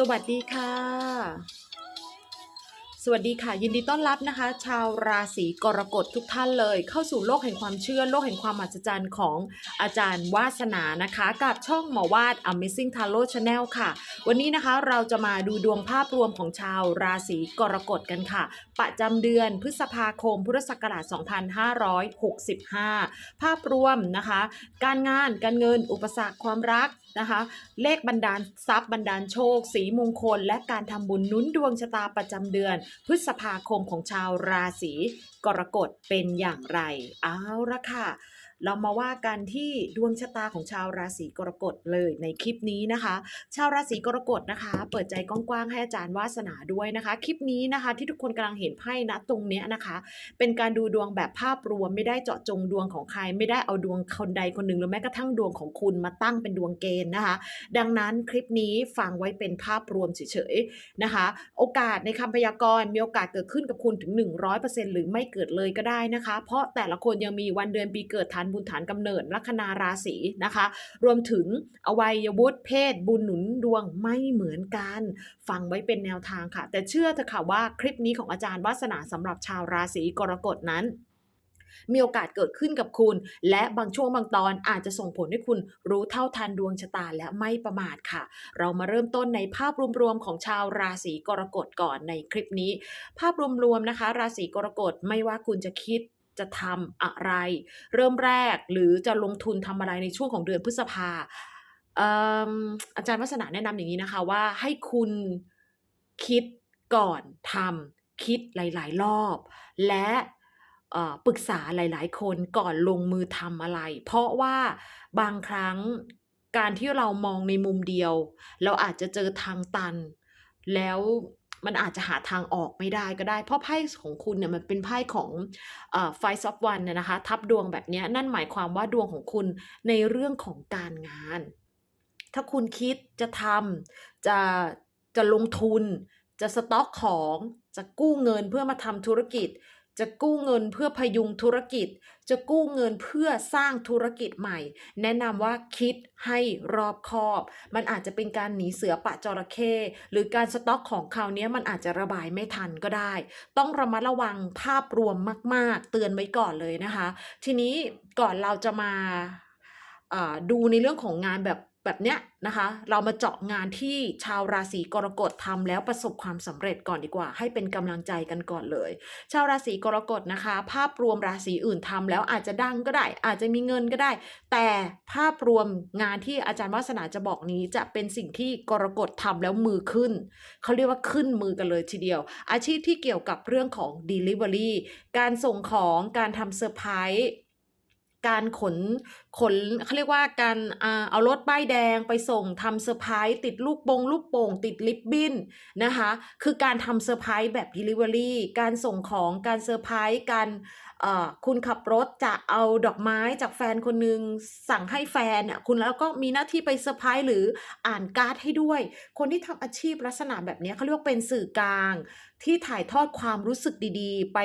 สวัสดีค่ะ สวัสดีค่ะ ยินดีต้อนรับนะคะ ชาวราศีกรกฎทุกท่านเลย เข้าสู่โลกแห่งความเชื่อ โลกแห่งความมหัศจรรย์ของอาจารย์วาสนานะคะ กับช่องหมอวาด Amazing Tarot Channel ค่ะ วันนี้นะคะเราจะมาดูดวงภาพรวมของชาวราศีกรกฎกันค่ะ ประจำเดือนพฤษภาคมพุทธศักราช 2565 ภาพรวมนะคะ การงานการเงินอุปสรรคความรักนะคะเลขบันดาลทรัพย์บันดาลโชค สีมงคล และการทำบุญนุนดวงชะตาประจำเดือน พฤษภาคมของชาวราศีกรกฎเป็นอย่างไร เอาละค่ะ เรามาว่ากันที่ดวงชะตาของชาวราศีกรกฎเลยในคลิปนี้นะคะ ชาวราศีกรกฎนะคะ เปิดใจกว้างๆให้อาจารย์วาสนาด้วยนะคะ คลิปนี้นะคะ ที่ทุกคนกำลังเห็นไพ่นะตรงเนี้ยนะคะ เป็นการดูดวงแบบภาพรวมไม่ได้เจาะจงดวงของใคร ไม่ได้เอาดวงคนใดคนหนึ่งหรือแม้กระทั่งดวงของคุณมาตั้งเป็นดวงเกณฑ์นะคะ ดังนั้นคลิปนี้ฟังไว้เป็นภาพรวมเฉยๆนะคะ โอกาสในคำพยากรณ์มีโอกาสเกิดขึ้นกับคุณถึง 100%หรือไม่เกิดเลยก็ได้นะคะ เพราะแต่ละคนยังมีวันเดือนปีเกิดฐานบุญฐานกำเนิดลัคนาราศีนะคะ รวมถึงอวัยวุฒิเพศ บุญหนุนดวงไม่เหมือนกัน ฟังไว้เป็นแนวทางค่ะ แต่เชื่อเถอะค่ะว่าคลิปนี้ของอาจารย์วาสนาสำหรับชาวราศีกรกฎนั้นมีโอกาสเกิดขึ้นกับคุณ และบางช่วงบางตอนอาจจะส่งผลให้คุณรู้เท่าทันดวงชะตาและไม่ประมาทค่ะ เรามาเริ่มต้นในภาพรวมๆของชาวราศีกรกฎก่อนในคลิปนี้ ภาพรวมๆนะคะ ราศีกรกฎไม่ว่าคุณจะคิด จะทำอะไร เริ่มแรกหรือจะลงทุนทำอะไรในช่วงของเดือนพฤษภาออาจารย์วัฒนาแนะนำอย่างนี้นะคะว่าให้คุณคิดก่อนทำคิดหลาย ๆ รอบ และปรึกษาหลาย ๆ คนก่อนลงมือทำอะไร เพราะว่าบางครั้งการที่เรามองในมุมเดียว เราอาจจะเจอทางตัน แล้ว มันอาจจะหาทางออกไม่ได้ก็ได้ เพราะไพ่ของคุณเนี่ยมันเป็นไพ่ของไฟซอฟวันเนี่ยนะคะทับดวงแบบนี้นั่นหมายความว่าดวงของคุณในเรื่องของการงาน ถ้าคุณคิดจะทำจะจะลงทุน จะสต็อกของจะกู้เงินเพื่อมาทำธุรกิจ จะกู้เงินเพื่อพยุงธุรกิจ จะกู้เงินเพื่อสร้างธุรกิจใหม่ แนะนำว่าคิดให้รอบคอบ มันอาจจะเป็นการหนีเสือปะจระเข้หรือการสต็อกของคราวนี้มันอาจจะระบายไม่ทันก็ได้ ต้องระมัดระวังภาพรวมมาก ๆ เตือนไว้ก่อนเลยนะคะ ทีนี้ก่อนเราจะมาอ่าดูในเรื่องของงานแบบ แบบเนี้ยนะคะ เรามาเจาะงานที่ชาวราศีกรกฎทำแล้วประสบความสำเร็จก่อนดีกว่า ให้เป็นกำลังใจกันก่อนเลย ชาวราศีกรกฎนะคะ ภาพรวมราศีอื่นทำแล้วอาจจะดังก็ได้ อาจจะมีเงินก็ได้ แต่ภาพรวมงานที่อาจารย์วาสนาจะบอกนี้ จะเป็นสิ่งที่กรกฎทำแล้วมือขึ้น เขาเรียกว่าขึ้นมือกันเลยทีเดียว อาชีพที่เกี่ยวกับเรื่องของ Delivery การส่งของการทำเซอร์ไพรส์ การขนขนเขาเรียกว่าการเอารถป้ายแดงไปส่งทำเซอร์ไพรส์ติดลูกโปงลูกโป่ง ติดลิปบิ้นนะคะ คือการทำเซอร์ไพรส์แบบ Delivery การส่งของการเซอร์ไพรส์การ คุณขับรถจะเอาดอกไม้จากแฟนคนหนึงสั่งให้แฟนเนี่ยคุณแล้วก็มีหน้าที่ไปเซอร์ไพรส์หรืออ่านการ์ดให้ด้วย คนที่ทำอาชีพลักษณะแบบนี้เขาเรียกว่าเป็นสื่อกลาง ที่ถ่ายทอดความรู้สึกดีๆ ไป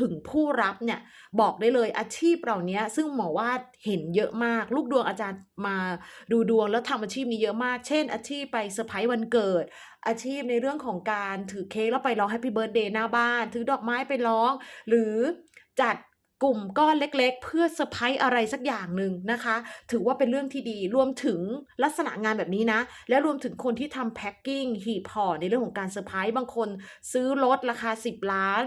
ถึงผู้รับเนี่ยบอกได้เลยอาชีพเหล่านี้ซึ่งหมอว่าเห็นเยอะมาก ลูกดวงอาจารย์มาดูดวงแล้วทำอาชีพนี้เยอะมาก เช่น อาชีพไปเซอร์ไพรส์วันเกิด อาชีพในเรื่องของการถือเค้กแล้วไปร้องแฮปปี้เบิร์ดเดย์หน้าบ้าน ถือดอกไม้ไปร้อง หรือ จัดกลุ่มก้อนเล็กๆ เพื่อเซอร์ไพรส์อะไรสักอย่างหนึ่งนะคะ ถือว่าเป็นเรื่องที่ดีรวมถึงลักษณะงานแบบนี้นะ และรวมถึงคนที่ทำแพ็คกิ้งหีบห่อในเรื่องของการเซอร์ไพรส์บางคนซื้อรถราคา 10 ล้าน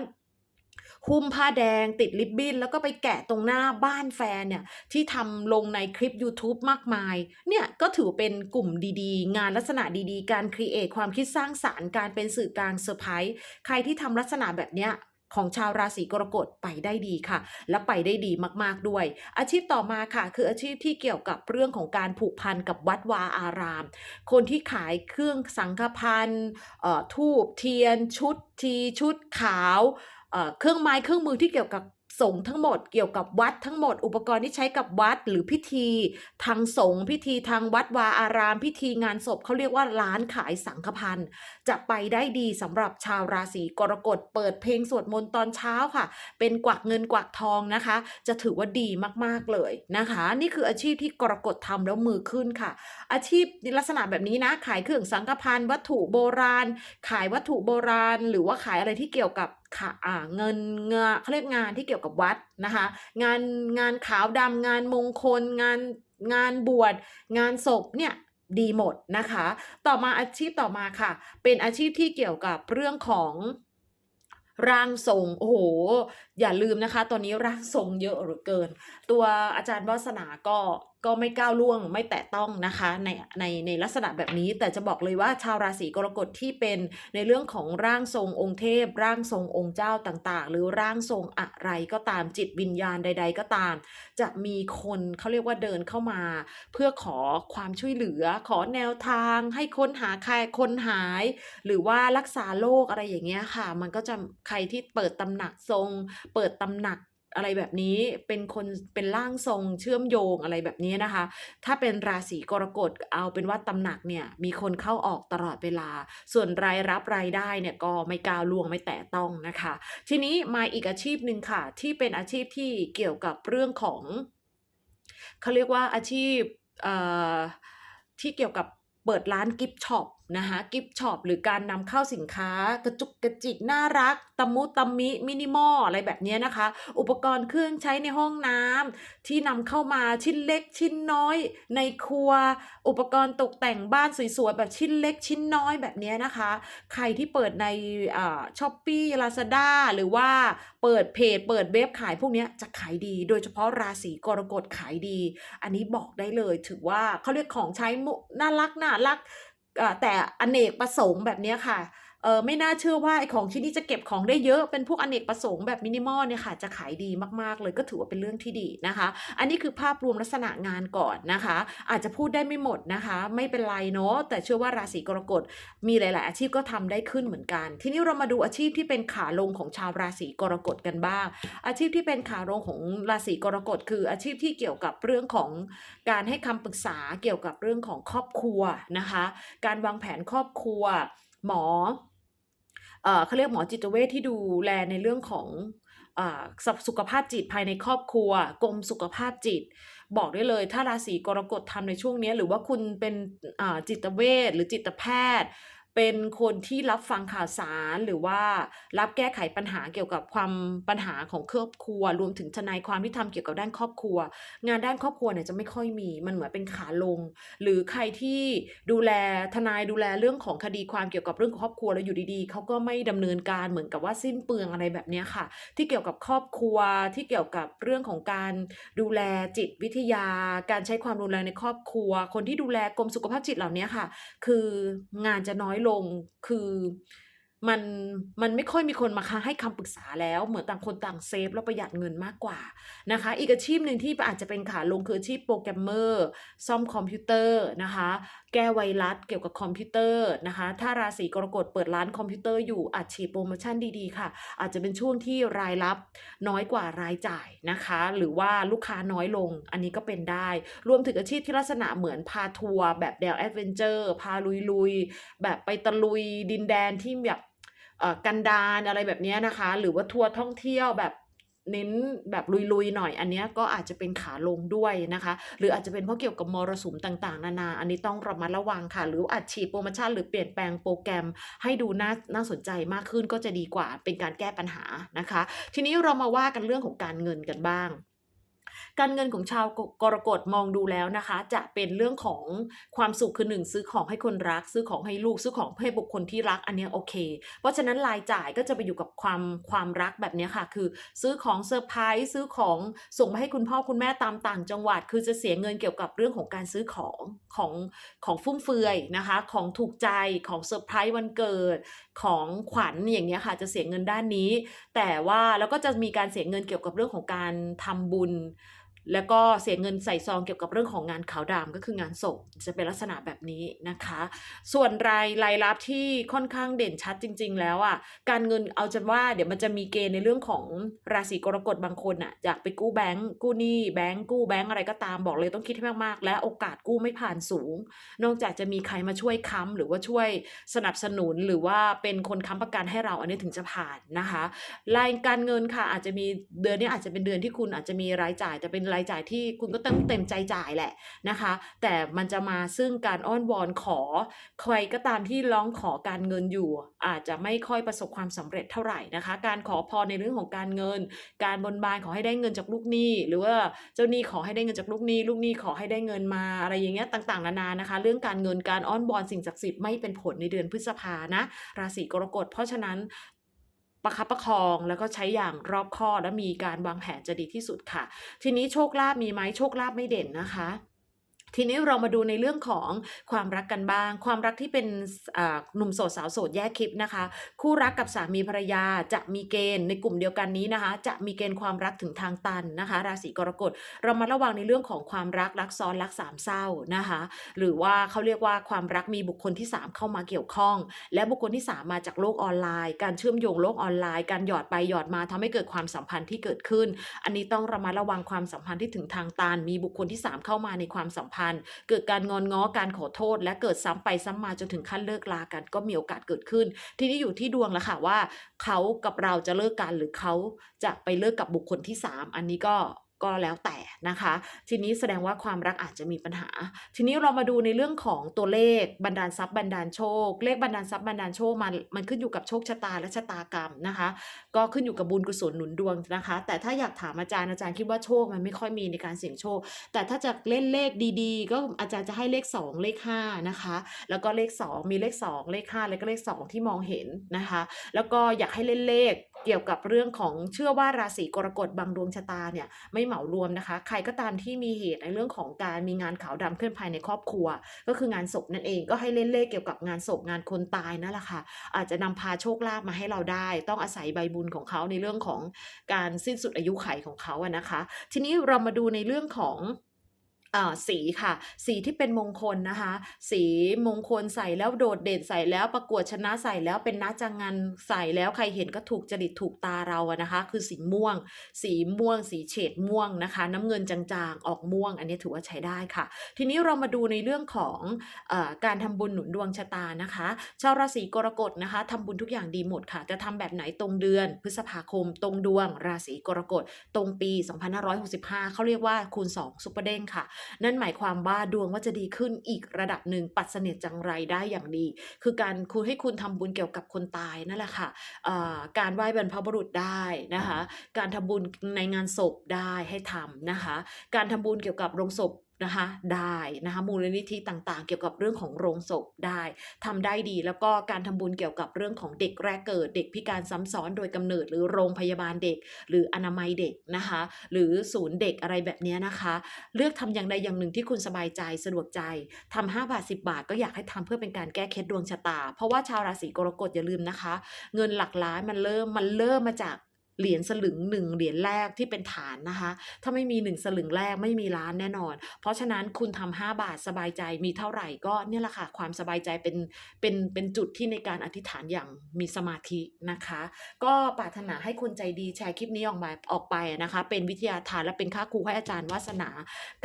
หุ้มผ้าแดงติดริบบิ้น แล้วก็ไปแกะตรงหน้าบ้านแฟนเนี่ยที่ทำลงในคลิป YouTube มากมาย เนี่ยก็ถือเป็นกลุ่มดีๆ งานลักษณะดีๆ การครีเอทความคิดสร้างสารรค์การเป็นสื่อกลางเซอร์ไพรส์ใครที่ทำลักษณะแบบเนี้ย ของชาวราศีกรกฎไปได้ดีค่ะ และไปได้ดีมากๆด้วย อาชีพต่อมาค่ะ คืออาชีพที่เกี่ยวกับเรื่องของการผูกพันกับวัดวาอาราม คนที่ขายเครื่องสังฆพันธ์เอ่อทูบเทียน ชุดทีชุดขาวเอ่อเครื่องไม้เครื่องมือที่เกี่ยวกับ สงฆ์ทั้งหมดเกี่ยวกับวัดทั้งหมด อุปกรณ์ที่ใช้กับวัดหรือพิธีทางสงฆ์พิธีทางวัดวาอาราม พิธีงานศพเขาเรียกว่าร้านขายสังฆพันธ์จะไปได้ดีสำหรับชาวราศีกรกฎเปิดเพลงสวดมนต์ตอนเช้าค่ะ เป็นกวักเงินกวักทองนะคะ จะถือว่าดีมากๆเลยนะคะ นี่คืออาชีพที่กรกฎทำแล้วมือขึ้นค่ะ อาชีพลักษณะแบบนี้นะขายเครื่องสังฆพันธ์วัตถุโบราณ ขายวัตถุโบราณ หรือว่าขายอะไรที่เกี่ยวกับ ค่ะเงินเงาเขาเรียกงานที่เกี่ยวกับวัดนะคะ งานงานขาวดำงานมงคล งานงานบวชงานศพเนี่ยดีหมดนะคะ ต่อมาอาชีพต่อมาค่ะ เป็นอาชีพที่เกี่ยวกับเรื่องของร่างทรงโอ้โห อย่าลืมนะคะ ตอนนี้ร่างทรงเยอะเหลือเกิน ตัวอาจารย์วาสนาก็ก็ไม่ก้าวล่วงไม่แตะต้องนะคะในในในลักษณะแบบนี้ แต่จะบอกเลยว่าชาวราศีกรกฎที่เป็นในเรื่องของร่างทรงองค์เทพ ร่างทรงองค์เจ้าต่างๆ หรือร่างทรงอะไรก็ตามจิตวิญญาณใด ๆ ก็ตาม จะมีคนเขาเรียกว่าเดินเข้ามา เพื่อขอความช่วยเหลือ ขอแนวทาง ให้ค้นหาใครคนหาย หรือว่ารักษาโรคอะไรอย่างเงี้ยค่ะ มันก็จะใครที่เปิดตำหนักทรงเปิดตำหนักอะไรแบบนี้เป็นคนเป็นร่างทรงเชื่อมโยงอะไรแบบนี้นะคะ ถ้าเป็นราศีกรกฎเอาเป็นว่าตำหนักเนี่ยมีคนเข้าออกตลอดเวลา ส่วนรายรับรายได้เนี่ยก็ไม่ก้าวลวงไม่แตะต้องนะคะ ทีนี้มาอีกอาชีพหนึ่งค่ะ ที่เป็นอาชีพที่เกี่ยวกับเรื่องของเขาเรียกว่าอาชีพเอ่อที่เกี่ยวกับเปิดร้านกิฟช็อป นะคะกิฟช็อปหรือการนำเข้าสินค้ากระจุกกระจิกน่ารักตะมุตะมิมินิมอลอะไรแบบเนี้ยนะคะ อุปกรณ์เครื่องใช้ในห้องน้ำที่นำเข้ามาชิ้นเล็กชิ้นน้อย ในครัว อุปกรณ์ตกแต่งบ้านสวยๆแบบชิ้นเล็กชิ้นน้อยแบบเนี้ยนะคะ ใครที่เปิดในช้อปปี้ลาซาด้าหรือว่าเปิดเพจ เปิดเว็บขายพวกนี้จะขายดี โดยเฉพาะราศีกรกฎขายดี อันนี้บอกได้เลยถือว่าเขาเรียกของใช้มุน่ารักน่ารัก แต่อเนกประสงค์แบบนี้ค่ะ เออไม่น่าเชื่อว่าไอ้ของชิ้นนี้จะเก็บของได้เยอะเป็นพวกอเนกประสงค์แบบมินิมอลเนี่ยค่ะจะขายดีมากๆ เลยก็ถือว่าเป็นเรื่องที่ดีนะคะ อันนี้คือภาพรวมลักษณะงานก่อนนะคะ อาจจะพูดได้ไม่หมดนะคะ ไม่เป็นไรเนาะแต่เชื่อว่าราศีกรกฎมีหลาย ๆ อาชีพก็ทำได้ขึ้นเหมือนกัน ทีนี้เรามาดูอาชีพที่เป็นขาลงของชาวราศีกรกฎกันบ้าง อาชีพที่เป็นขาลงของราศีกรกฎคืออาชีพที่เกี่ยวกับเรื่องของการให้คำปรึกษาเกี่ยวกับเรื่องของครอบครัวนะคะ การวางแผนครอบครัว หมอ เออเขาเรียกหมอจิตเวชที่ดูแลในเรื่องของอ่าสุสุขภาพจิตภายในครอบครัวกรมสุขภาพจิต บอกได้เลย ถ้าราศีกรกฎทำในช่วงนี้ หรือว่าคุณเป็นอ่าจิตเวชหรือจิตแพทย์ เป็นคนที่รับฟังข่าวสารหรือว่ารับแก้ไขปัญหาเกี่ยวกับความปัญหาของครอบครัว รวมถึงทนายความที่ทำเกี่ยวกับด้านครอบครัว งานด้านครอบครัวเนี่ยจะไม่ค่อยมีมันเหมือนเป็นขาลง หรือใครที่ดูแลทนายดูแลเรื่องของคดีความเกี่ยวกับเรื่องครอบครัวแล้วอยู่ดีๆเขาก็ไม่ดำเนินการเหมือนกับว่าสิ้นเปลืองอะไรแบบนี้ค่ะ ที่เกี่ยวกับครอบครัวที่เกี่ยวกับเรื่องของการดูแลจิตวิทยา การใช้ความรุนแรงในครอบครัว คนที่ดูแลกรมสุขภาพจิตเหล่านี้ค่ะ คืองานจะน้อยลงคือ มัน มันไม่ค่อยมีคนมาให้คำปรึกษาแล้ว เหมือนต่างคนต่างเซฟแล้วประหยัดเงินมากกว่านะคะ อีกอาชีพหนึ่งที่อาจจะเป็นขาลงคืออาชีพโปรแกรมเมอร์ ซ่อมคอมพิวเตอร์นะคะ แก้ไวรัสเกี่ยวกับคอมพิวเตอร์นะคะ ถ้าราศีกรกฎเปิดร้านคอมพิวเตอร์อยู่อาจฉีดโปรโมชั่นดีๆค่ะ อาจจะเป็นช่วงที่รายรับน้อยกว่ารายจ่ายนะคะ หรือว่าลูกค้าน้อยลง อันนี้ก็เป็นได้ รวมถึงอาชีพที่ลักษณะเหมือนพาทัวร์แบบแนวแอดเวนเจอร์ พาลุยๆ แบบไปตะลุยดินแดนที่แบบ กันดารอะไรแบบนี้นะคะ หรือว่าทัวร์ท่องเที่ยวแบบเน้นแบบลุยๆหน่อย อันนี้ก็อาจจะเป็นขาลงด้วยนะคะ หรืออาจจะเป็นเพราะเกี่ยวกับมรสุมต่างๆ นานา อันนี้ต้องระมัดระวังค่ะ หรืออัดฉีดโปรโมชั่นหรือเปลี่ยนแปลงโปรแกรมให้ดูน่าน่าสนใจมากขึ้นก็จะดีกว่าเป็นการแก้ปัญหานะคะ ทีนี้เรามาว่ากันเรื่องของการเงินกันบ้าง การเงินของชาวกรกฎมองดูแล้วนะคะ จะเป็นเรื่องของความสุขคือหนึ่งซื้อของให้คนรัก ซื้อของให้ลูกซื้อของให้บุคคลที่รักอันนี้โอเค เพราะฉะนั้นรายจ่ายก็จะไปอยู่กับความความรักแบบนี้ค่ะ คือ ซื้อของเซอร์ไพรส์ซื้อของส่งไปให้คุณพ่อคุณแม่ตามต่างจังหวัด คือจะเสียเงินเกี่ยวกับเรื่องของการซื้อของของของฟุ่มเฟือยนะคะ ของถูกใจของเซอร์ไพรส์วันเกิดของขวัญอย่างเงี้ยค่ะ จะเสียเงินด้านนี้ แต่ว่าแล้วก็จะมีการเสียเงินเกี่ยวกับเรื่องของการทำบุญ แล้วก็เสียเงินใส่ซองเกี่ยวกับเรื่องของงานขาวดำก็คืองานศพจะเป็นลักษณะแบบนี้นะคะ ส่วนรายรายรับที่ค่อนข้างเด่นชัดจริง ๆ แล้วอะการเงินเอาจะว่าเดี๋ยวมันจะมีเกณฑ์ในเรื่องของราศีกรกฎบางคนอะอยากไปกู้แบงก์กู้หนี้แบงก์กู้แบงก์อะไรก็ตามบอกเลยต้องคิดให้มากๆ และโอกาสกู้ไม่ผ่านสูง นอกจากจะมีใครมาช่วยค้ำหรือว่าช่วยสนับสนุนหรือว่าเป็นคนค้ำประกันให้เราอันนี้ถึงจะผ่านนะคะ รายการเงินค่ะอาจจะมีเดือนนี้อาจจะเป็นเดือนที่คุณอาจจะมีรายจ่ายแต่เป็นรายจ่ายที่คุณก็เต็มเต็มใจจ่ายแหละนะคะ แต่มันจะมาซึ่งการอ้อนวอนขอ ใครก็ตามที่ร้องขอการเงินอยู่ อาจจะไม่ค่อยประสบความสำเร็จเท่าไหร่นะคะ การขอพรในเรื่องของการเงิน การบนบานขอให้ได้เงินจากลูกหนี้ หรือว่าเจ้าหนี้ขอให้ได้เงินจากลูกหนี้ ลูกหนี้ขอให้ได้เงินมาอะไรอย่างเงี้ยต่างๆนานานะคะ เรื่องการเงินการอ้อนวอนสิ่งศักดิ์สิทธิ์ไม่เป็นผลในเดือนพฤษภานะ ราศีกรกฎเพราะฉะนั้น ประคับประคองแล้วก็ใช้อย่างรอบคอบและมีการวางแผนจะดีที่สุดค่ะ ทีนี้โชคลาภมีไหมโชคลาภไม่เด่นนะคะ ทีนี้เรามาดูในเรื่องของความรักกันบ้าง ความรักที่เป็นอ่าหนุ่มโสดสาวโสดแยกคลิปนะคะ คู่รักกับสามีภรรยาจะมีเกณฑ์ในกลุ่มเดียวกันนี้นะคะ จะมีเกณฑ์ความรักถึงทางตันนะคะ ราศีกรกฎเรามาระวังในเรื่องของความรักรักซ้อนรักสามเศร้านะคะ หรือว่าเขาเรียกว่าความรักมีบุคคลที่ 3 เข้ามาเกี่ยวข้อง และบุคคลที่ 3 มาจากโลกออนไลน์ การเชื่อมโยงโลกออนไลน์ การหยอดไปหยอดมาทำให้เกิดความสัมพันธ์ที่เกิดขึ้น อันนี้ต้องระมัดระวังความสัมพันธ์ที่ถึงทางตันมีบุคคลที่ 3 เข้ามาในความสัมพันธ์เกิดการงอนง้อการขอโทษ และเกิดซ้ำไปซ้ำมาจนถึงขั้นเลิกลากันก็มีโอกาสเกิดขึ้น ทีนี้อยู่ที่ดวงแล้วค่ะว่า เขากับเราจะเลิกกันหรือเขาจะไปเลิกกับบุคคลที่ 3 อันนี้ก็ ก็แล้วแต่นะคะ ทีนี้แสดงว่าความรักอาจจะมีปัญหา ทีนี้เรามาดูในเรื่องของตัวเลขบันดาลทรัพย์บันดาลโชค เลขบันดาลทรัพย์บันดาลโชคมันมันขึ้นอยู่กับโชคชะตาและชะตากรรมนะคะ ก็ขึ้นอยู่กับบุญกุศลหนุนดวงนะคะ แต่ถ้าอยากถามอาจารย์อาจารย์คิดว่าโชคมันไม่ค่อยมีในการเสี่ยงโชค แต่ถ้าจะเล่นเลขดีๆ ก็อาจารย์จะให้เลข 2 เลข5นะคะแล้วก็เลข 2 มีเลข 2 เลข5แล้วก็เลข 2 ที่มองเห็นนะคะ แล้วก็อยากให้เล่นเลข เกี่ยวกับเรื่องของเชื่อว่าราศีกรกฎบางดวงชะตาเนี่ยไม่เหมารวมนะคะ ใครก็ตามที่มีเหตุในเรื่องของการมีงานขาวดำเคลื่อนภายในครอบครัว ก็คืองานศพนั่นเองก็ให้เล่นเลขเกี่ยวกับงานศพงานคนตายนั่นแหละค่ะ อาจจะนำพาโชคลาภมาให้เราได้ ต้องอาศัยใบบุญของเขาในเรื่องของการสิ้นสุดอายุไขของเขาอะนะคะ ทีนี้เรามาดูในเรื่องของ สีค่ะ สีที่เป็นมงคลนะคะ สีมงคลใส่แล้วโดดเด่นใส่แล้วประกวดชนะใส่แล้วเป็นนักจังงันใส่แล้วใครเห็นก็ถูกจริตถูกตาเราอะนะคะ คือสีม่วง สีม่วง สีเฉดม่วงนะคะ น้ำเงินจางๆ ออกม่วง อันนี้ถือว่าใช้ได้ค่ะ ทีนี้เรามาดูในเรื่องของอการทำบุญหนุนดวงชะตานะคะชาวราศีกรกฎนะคะทำบุญทุกอย่างดีหมดค่ะ จะทำแบบไหนตรงเดือน พฤษภาคม ตรงดวง ราศีกรกฎตรงปี 2565เขาเรียกว่าคูณ2ซุปเปอร์เด้งค่ะนั่นหมายความว่าดวงว่าจะดีขึ้นอีกระดับหนึ่งปัดเสน็จจังไรได้อย่างดี คือการคุณให้คุณทำบุญเกี่ยวกับคนตายนั่นแหละค่ะการไหว้บรรพบุรุษได้นะคะ การทำบุญในงานศพได้ให้ทำนะคะ การทำบุญเกี่ยวกับโรงศพ นะคะได้นะคะมูลนิธิต่างๆ เกี่ยวกับเรื่องของโรงศพได้ทำได้ดีแล้วก็การทำบุญเกี่ยวกับเรื่องของเด็กแรกเกิด เด็กพิการซ้ำซ้อนโดยกำเนิด หรือโรงพยาบาลเด็ก หรืออนามัยเด็กนะคะหรือศูนย์เด็กอะไรแบบนี้นะคะ เลือกทำอย่างใดอย่างหนึ่งที่คุณสบายใจสะดวกใจทำ5บาท 10 บาทก็อยากให้ทำเพื่อเป็นการแก้เคล็ดดวงชะตา เพราะว่าชาวราศีกรกฎอย่าลืมนะคะ เงินหลักล้านมันเริ่มมันเริ่มมาจาก เหรียญสลึงหนึ่งเหรียญแรกที่เป็นฐานนะคะ ถ้าไม่มีหนึ่งสลึงแรกไม่มีล้านแน่นอน เพราะฉะนั้นคุณทำห้าบาทสบายใจมีเท่าไหร่ก็เนี่ยแหละค่ะ ความสบายใจเป็นเป็นเป็นจุดที่ในการอธิษฐานอย่างมีสมาธินะคะ ก็ปรารถนาให้คุณใจดีแชร์คลิปนี้ออกมาออกไปนะคะ เป็นวิทยาทานและเป็นค่าครูให้อาจารย์วาสนา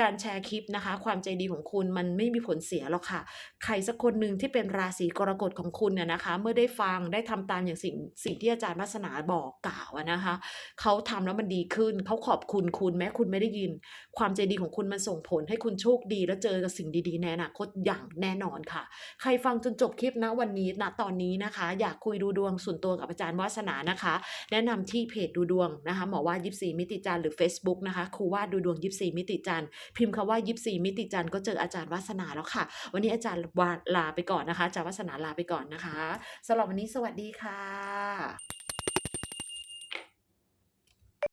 การแชร์คลิปนะคะ ความใจดีของคุณมันไม่มีผลเสียหรอกค่ะ ใครสักคนหนึ่งที่เป็นราศีกรกฎของคุณเนี่ยนะคะ เมื่อได้ฟังได้ทำตามอย่างสิ่งสิ่งที่อาจารย์วาสนาบอกกล่าวอะนะคะเขาทำแล้วมันดีขึ้นเขาขอบคุณคุณแม้คุณไม่ได้ยิน ความใจดีของคุณมันส่งผลให้คุณโชคดีและเจอกับสิ่งดีๆในอนาคตอย่างแน่นอนค่ะ ใครฟังจนจบคลิปนะวันนี้นะตอนนี้นะคะ อยากคุยดูดวงส่วนตัวกับอาจารย์วาสนานะคะ แนะนำที่เพจดูดวงนะคะหมอว่ายิปซีมิติจันหรือ Facebook นะคะครูว่าดูดวงยิปซีมิติจันพิมพ์คำว่ายิปซีมิติจันก็เจออาจารย์วาสนาแล้วค่ะ วันนี้อาจารย์วาลาไปก่อนนะคะอาจารย์วาสนาลาไปก่อนนะคะสำหรับวันนี้สวัสดีค่ะ